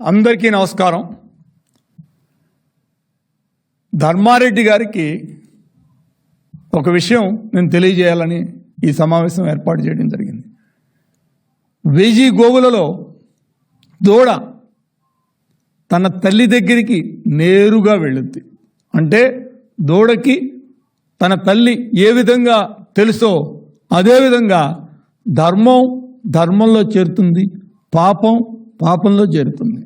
అందరికీ నమస్కారం. ధర్మారెడ్డి గారికి ఒక విషయం నేను తెలియజేయాలని ఈ సమావేశం ఏర్పాటు చేయడం జరిగింది. వెయ్యి గోవులలో దూడ తన తల్లి దగ్గరికి నేరుగా వెళ్ళుద్ది అంటే దూడకి తన తల్లి ఏ విధంగా తెలుసో అదేవిధంగా ధర్మం ధర్మంలో చేరుతుంది. పాపం పాపంలో చేరుతుంది.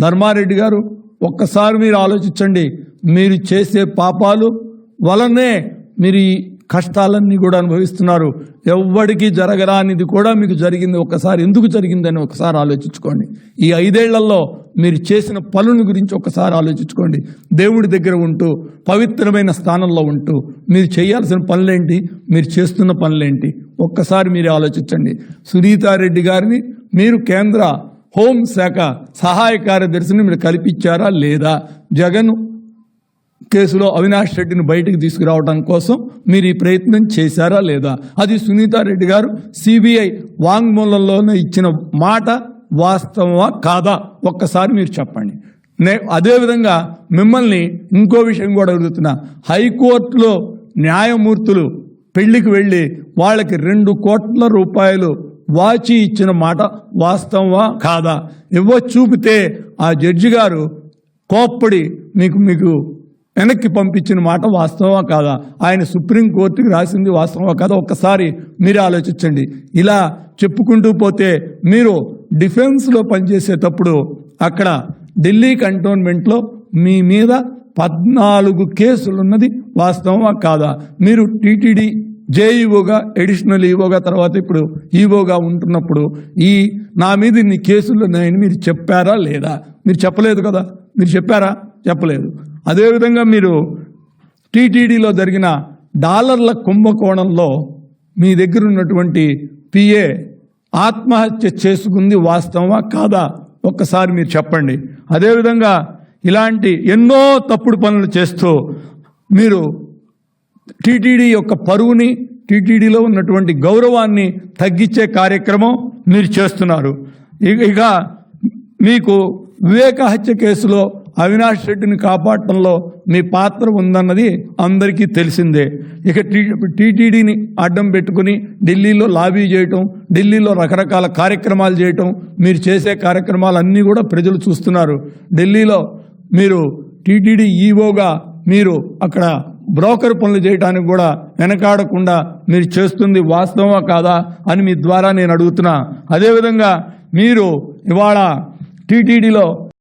ధర్మారెడ్డి గారు ఒక్కసారి మీరు ఆలోచించండి మీరు చేసే పాపాలు వలనే మీరు ఈ కష్టాలన్నీ కూడా అనుభవిస్తున్నారు. ఎవ్వడికి జరగరానిది కూడా మీకు జరిగింది ఒకసారి ఎందుకు జరిగిందని ఒకసారి ఆలోచించుకోండి. ఈ ఐదేళ్ళలో మీరు చేసిన పనుల గురించి ఒకసారి ఆలోచించుకోండి. దేవుడి దగ్గర ఉంటూ పవిత్రమైన స్థానంలో ఉంటూ మీరు చేయాల్సిన పనులేంటి మీరు చేస్తున్న పనులేంటి ఒక్కసారి మీరు ఆలోచించండి. సునీతారెడ్డి గారిని మీరు కేంద్ర హోంశాఖ సహాయ కార్యదర్శిని మీరు కల్పించారా లేదా? జగన్ కేసులో అవినాష్ రెడ్డిని బయటకు తీసుకురావడం కోసం మీరు ఈ ప్రయత్నం చేశారా లేదా? అది సునీతారెడ్డి గారు సిబిఐ వాంగ్మూలంలోనే ఇచ్చిన మాట వాస్తవమా కాదా? ఒక్కసారి మీరు చెప్పండి. నే అదేవిధంగా మిమ్మల్ని ఇంకో విషయం కూడా అడుగుతున్నా. హైకోర్టులో న్యాయమూర్తులు పెళ్ళికి వెళ్ళి వాళ్ళకి రెండు కోట్ల రూపాయలు వాచి ఇచ్చిన మాట వాస్తవమా? కాదా? ఇవ్వ చూపితే ఆ జడ్జి గారు కోప్పడి మీకు మీకు వెనక్కి పంపించిన మాట వాస్తవమా కాదా? ఆయన సుప్రీంకోర్టుకి రాసింది వాస్తవమా కాదా? ఒక్కసారి మీరు ఆలోచించండి. ఇలా చెప్పుకుంటూ పోతే మీరు డిఫెన్స్లో పనిచేసేటప్పుడు అక్కడ ఢిల్లీ కంటోన్మెంట్లో మీ మీద పద్నాలుగు కేసులు ఉన్నది వాస్తవమా కాదా? మీరు టీటీడీ జేఈఓగా ఎడిషనల్ ఈవోగా తర్వాత ఇప్పుడు ఈవోగా ఉంటున్నప్పుడు ఈ నా మీద ఇన్ని కేసులు ఉన్నాయని మీరు చెప్పారా లేదా? మీరు చెప్పలేదు కదా? మీరు చెప్పారా? చెప్పలేదు. అదేవిధంగా మీరు టీటీడీలో జరిగిన డాలర్ల కుంభకోణంలో మీ దగ్గర ఉన్నటువంటి పిఏ ఆత్మహత్య చేసుకుంది వాస్తవమా కాదా? ఒక్కసారి మీరు చెప్పండి. అదేవిధంగా ఇలాంటి ఎన్నో తప్పుడు పనులు చేస్తూ మీరు టీటీడీ యొక్క పరువుని టీటీడీలో ఉన్నటువంటి గౌరవాన్ని తగ్గించే కార్యక్రమం మీరు చేస్తున్నారు. ఇక ఇక మీకు వివేక హత్య కేసులో అవినాష్ రెడ్డిని కాపాడటంలో మీ పాత్ర ఉందన్నది అందరికీ తెలిసిందే. ఇక టీ టీటీడీని అడ్డం పెట్టుకుని ఢిల్లీలో లాబీ చేయటం ఢిల్లీలో రకరకాల కార్యక్రమాలు చేయటం మీరు చేసే కార్యక్రమాలన్నీ కూడా ప్రజలు చూస్తున్నారు. ఢిల్లీలో మీరు టీటీడీ ఈవోగా మీరు అక్కడ బ్రోకర్ పనులు చేయడానికి కూడా వెనకాడకుండా మీరు చేస్తుంది వాస్తవమా కాదా అని మీ ద్వారా నేను అడుగుతున్నా. అదేవిధంగా మీరు ఇవాళ టీటీడీలో